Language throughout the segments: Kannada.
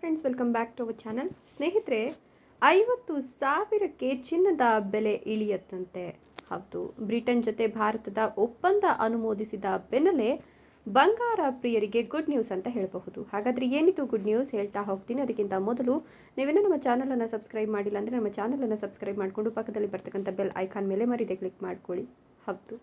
Friends welcome back to our channel ಸ್ನೇಹಿತರೆ, ಐವತ್ತು ಸಾವಿರಕ್ಕೆ ಚಿನ್ನದ ಬೆಲೆ ಇಳಿಯತ್ತಂತೆ. ಹೌದು, ಬ್ರಿಟನ್ ಜೊತೆ ಭಾರತದ ಒಪ್ಪಂದ ಅನುಮೋದಿಸಿದ ಬೆನ್ನಲ್ಲೇ ಬಂಗಾರ ಪ್ರಿಯರಿಗೆ ಗುಡ್ ನ್ಯೂಸ್ ಅಂತ ಹೇಳಬಹುದು. ಹಾಗಾದ್ರೆ ಏನಿದು ಗುಡ್ ನ್ಯೂಸ್ ಹೇಳ್ತಾ ಹೋಗ್ತೀನಿ. ಅದಕ್ಕಿಂತ ಮೊದಲು ನೀವೇನೋ ನಮ್ಮ ಚಾನಲನ್ನು ಸಬ್ಸ್ಕ್ರೈಬ್ ಮಾಡಿಲ್ಲ ಅಂದರೆ ನಮ್ಮ ಚಾನಲನ್ನು ಸಬ್ಸ್ಕ್ರೈಬ್ ಮಾಡಿಕೊಂಡು ಪಕ್ಕದಲ್ಲಿ ಬರ್ತಕ್ಕಂಥ ಬೆಲ್ ಐಕಾನ್ ಮೇಲೆ ಮರಿದೆ ಕ್ಲಿಕ್ ಮಾಡ್ಕೊಳ್ಳಿ. ಹೌದು.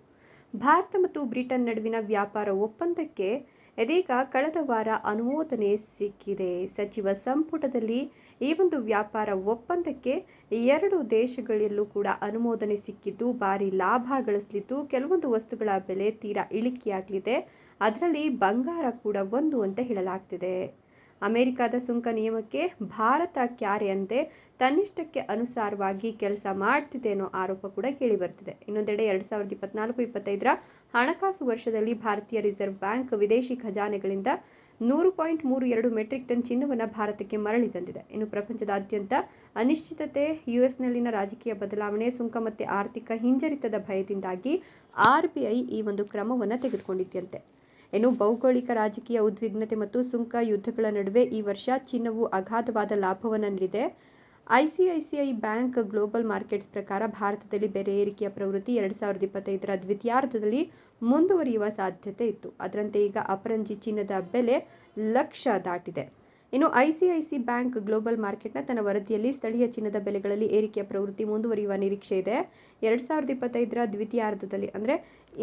ಭಾರತ ಮತ್ತು ಬ್ರಿಟನ್ ನಡುವಿನ ವ್ಯಾಪಾರ ಒಪ್ಪಂದಕ್ಕೆ ಇದೀಗ ಕಳೆದ ವಾರ ಅನುಮೋದನೆ ಸಿಕ್ಕಿದೆ. ಸಚಿವ ಸಂಪುಟದಲ್ಲಿ ಈ ಒಂದು ವ್ಯಾಪಾರ ಒಪ್ಪಂದಕ್ಕೆ ಎರಡು ದೇಶಗಳಲ್ಲೂ ಕೂಡ ಅನುಮೋದನೆ ಸಿಕ್ಕಿದ್ದು, ಭಾರಿ ಲಾಭ ಗಳಿಸಲಿದ್ದು, ಕೆಲವೊಂದು ವಸ್ತುಗಳ ಬೆಲೆ ತೀರಾ ಇಳಿಕೆಯಾಗಲಿದೆ. ಅದರಲ್ಲಿ ಬಂಗಾರ ಕೂಡ ಒಂದು ಅಂತ ಹೇಳಲಾಗ್ತಿದೆ. ಅಮೆರಿಕದ ಸುಂಕ ನಿಯಮಕ್ಕೆ ಭಾರತ ಕ್ಯಾರೆಯಂತೆ ತನ್ನಿಷ್ಟಕ್ಕೆ ಅನುಸಾರವಾಗಿ ಕೆಲಸ ಮಾಡ್ತಿದೆ ಅನ್ನೋ ಆರೋಪ ಕೂಡ ಕೇಳಿಬರ್ತಿದೆ ಇನ್ನೊಂದೆಡೆ ಎರಡು ಸಾವಿರದ ಇಪ್ಪತ್ನಾಲ್ಕು ಇಪ್ಪತ್ತೈದರ ಹಣಕಾಸು ವರ್ಷದಲ್ಲಿ ಭಾರತೀಯ ರಿಸರ್ವ್ ಬ್ಯಾಂಕ್ ವಿದೇಶಿ ಖಜಾನೆಗಳಿಂದ ನೂರು ಪಾಯಿಂಟ್ ಮೂರು ಎರಡು ಮೆಟ್ರಿಕ್ ಟನ್ ಚಿನ್ನವನ್ನು ಭಾರತಕ್ಕೆ ಮರಳಿ ತಂದಿದೆ. ಇನ್ನು ಪ್ರಪಂಚದಾದ್ಯಂತ ಅನಿಶ್ಚಿತತೆ, ಯುಎಸ್ನಲ್ಲಿನ ರಾಜಕೀಯ ಬದಲಾವಣೆ, ಸುಂಕ ಮತ್ತು ಆರ್ಥಿಕ ಹಿಂಜರಿತದ ಭಯದಿಂದಾಗಿ ಆರ್ ಬಿ ಐ ಈ ಒಂದು ಕ್ರಮವನ್ನು ತೆಗೆದುಕೊಂಡಿದ್ದಂತೆ ಇನ್ನು ಭೌಗೋಳಿಕ ರಾಜಕೀಯ ಉದ್ವಿಗ್ನತೆ ಮತ್ತು ಸುಂಕ ಯುದ್ಧಗಳ ನಡುವೆ ಈ ವರ್ಷ ಚಿನ್ನವು ಅಗಾಧವಾದ ಲಾಭವನ್ನು ನೀಡಿದೆ. ಐಸಿಐಸಿಐ ಬ್ಯಾಂಕ್ ಗ್ಲೋಬಲ್ ಮಾರ್ಕೆಟ್ಸ್ ಪ್ರಕಾರ ಭಾರತದಲ್ಲಿ ಬೆಲೆ ಏರಿಕೆಯ ಪ್ರವೃತ್ತಿ ಎರಡು ಸಾವಿರದ ಇಪ್ಪತ್ತೈದರ ದ್ವಿತೀಯಾರ್ಧದಲ್ಲಿ ಮುಂದುವರಿಯುವ ಸಾಧ್ಯತೆ ಇತ್ತು. ಅದರಂತೆ ಈಗ ಅಪರಂಜಿ ಚಿನ್ನದ ಬೆಲೆ ಲಕ್ಷ ದಾಟಿದೆ. ಇನ್ನು ಐಸಿಐಸಿ ಬ್ಯಾಂಕ್ ಗ್ಲೋಬಲ್ ಮಾರ್ಕೆಟ್ನ ತನ್ನ ವರದಿಯಲ್ಲಿ ಸ್ಥಳೀಯ ಚಿನ್ನದ ಬೆಲೆಗಳಲ್ಲಿ ಏರಿಕೆಯ ಪ್ರವೃತ್ತಿ ಮುಂದುವರಿಯುವ ನಿರೀಕ್ಷೆ ಇದೆ. ಎರಡು ಸಾವಿರದ ಇಪ್ಪತ್ತೈದರ ದ್ವಿತೀಯಾರ್ಧದಲ್ಲಿ ಅಂದರೆ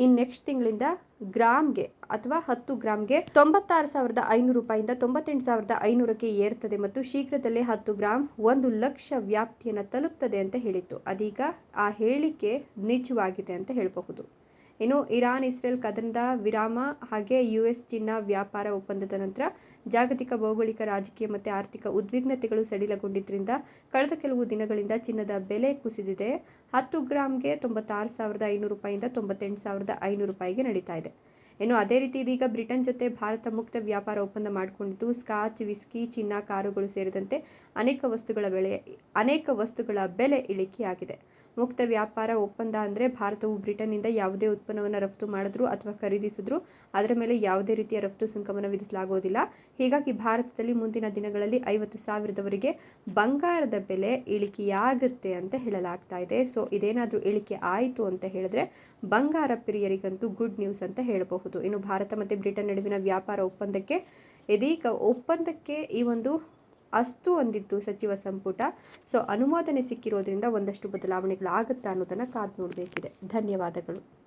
ಈ ನೆಕ್ಸ್ಟ್ ತಿಂಗಳಿಂದ ಗ್ರಾಮ್ಗೆ ಅಥವಾ ಹತ್ತು ಗ್ರಾಮ್ಗೆ ತೊಂಬತ್ತಾರು ಸಾವಿರದ ಐನೂರು ರೂಪಾಯಿಂದ ತೊಂಬತ್ತೆಂಟು ಸಾವಿರದ ಐನೂರಕ್ಕೆ ಏರ್ತದೆ ಮತ್ತು ಶೀಘ್ರದಲ್ಲೇ ಹತ್ತು ಗ್ರಾಮ್ ಒಂದು ಲಕ್ಷ ವ್ಯಾಪ್ತಿಯನ್ನು ತಲುಪ್ತದೆ ಅಂತ ಹೇಳಿತ್ತು. ಅದೀಗ ಆ ಹೇಳಿಕೆ ನಿಜವಾಗಿದೆ ಅಂತ ಹೇಳಬಹುದು. ಇನ್ನು ಇರಾನ್, ಇಸ್ರೇಲ್ ಕದನದ ವಿರಾಮ ಹಾಗೆ ಯು ಎಸ್ ಚಿನ್ನ ವ್ಯಾಪಾರ ಒಪ್ಪಂದದ ನಂತರ ಜಾಗತಿಕ ಭೌಗೋಳಿಕ, ರಾಜಕೀಯ ಮತ್ತು ಆರ್ಥಿಕ ಉದ್ವಿಗ್ನತೆಗಳು ಸಡಿಲಗೊಂಡಿದ್ದರಿಂದ ಕಳೆದ ಕೆಲವು ದಿನಗಳಿಂದ ಚಿನ್ನದ ಬೆಲೆ ಕುಸಿದಿದೆ. ಹತ್ತು ಗ್ರಾಮ್ಗೆ ತೊಂಬತ್ತಾರು ಸಾವಿರದ ಐನೂರು ರೂಪಾಯಿಂದ ತೊಂಬತ್ತೆಂಟು ಸಾವಿರದ ಐನೂರು ರೂಪಾಯಿಗೆ ನಡೀತಾ ಇದೆ. ಇನ್ನು ಅದೇ ರೀತಿ ಇದೀಗ ಬ್ರಿಟನ್ ಜೊತೆ ಭಾರತ ಮುಕ್ತ ವ್ಯಾಪಾರ ಒಪ್ಪಂದ ಮಾಡಿಕೊಂಡಿದ್ದು, ಸ್ಕಾಚ್, ವಿಸ್ಕಿ ಚಿನ್ನ ಕಾರುಗಳು ಸೇರಿದಂತೆ ಅನೇಕ ವಸ್ತುಗಳ ಬೆಲೆ, ಅನೇಕ ವಸ್ತುಗಳ ಬೆಲೆ ಇಳಿಕೆಯಾಗಿದೆ. ಮುಕ್ತ ವ್ಯಾಪಾರ ಒಪ್ಪಂದ ಅಂದರೆ ಭಾರತವು ಬ್ರಿಟನ್ನಿಂದ ಯಾವುದೇ ಉತ್ಪನ್ನವನ್ನು ರಫ್ತು ಮಾಡಿದ್ರು ಅಥವಾ ಖರೀದಿಸಿದ್ರು. ಅದರ ಮೇಲೆ ಯಾವುದೇ ರೀತಿಯ ರಫ್ತು ಸುಂಕವನ್ನು ವಿಧಿಸಲಾಗುವುದಿಲ್ಲ. ಹೀಗಾಗಿ ಭಾರತದಲ್ಲಿ ಮುಂದಿನ ದಿನಗಳಲ್ಲಿ ಐವತ್ತು ಸಾವಿರದವರೆಗೆ ಬಂಗಾರದ ಬೆಲೆ ಇಳಿಕೆಯಾಗುತ್ತೆ ಅಂತ ಹೇಳಲಾಗ್ತಾ ಇದೆ. ಸೊ ಇದೇನಾದರೂ ಇಳಿಕೆ ಆಯಿತು ಅಂತ ಹೇಳಿದ್ರೆ ಬಂಗಾರ ಪ್ರಿಯರಿಗಂತೂ ಗುಡ್ ನ್ಯೂಸ್ ಅಂತ ಹೇಳಬಹುದು. ಇನ್ನು ಭಾರತ ಮತ್ತು ಬ್ರಿಟನ್ ನಡುವಿನ ವ್ಯಾಪಾರ ಒಪ್ಪಂದಕ್ಕೆ ಇದೀಗ ಒಪ್ಪಂದಕ್ಕೆ ಈ ಒಂದು ಅಸ್ತು ಅಂದಿತ್ತು ಸಚಿವ ಸಂಪುಟ. ಸೊ ಅನುಮೋದನೆ ಸಿಕ್ಕಿರೋದ್ರಿಂದ ಒಂದಷ್ಟು ಬದಲಾವಣೆಗಳಾಗುತ್ತಾ ಅನ್ನೋದನ್ನು ಕಾದು ನೋಡಬೇಕಿದೆ. ಧನ್ಯವಾದಗಳು.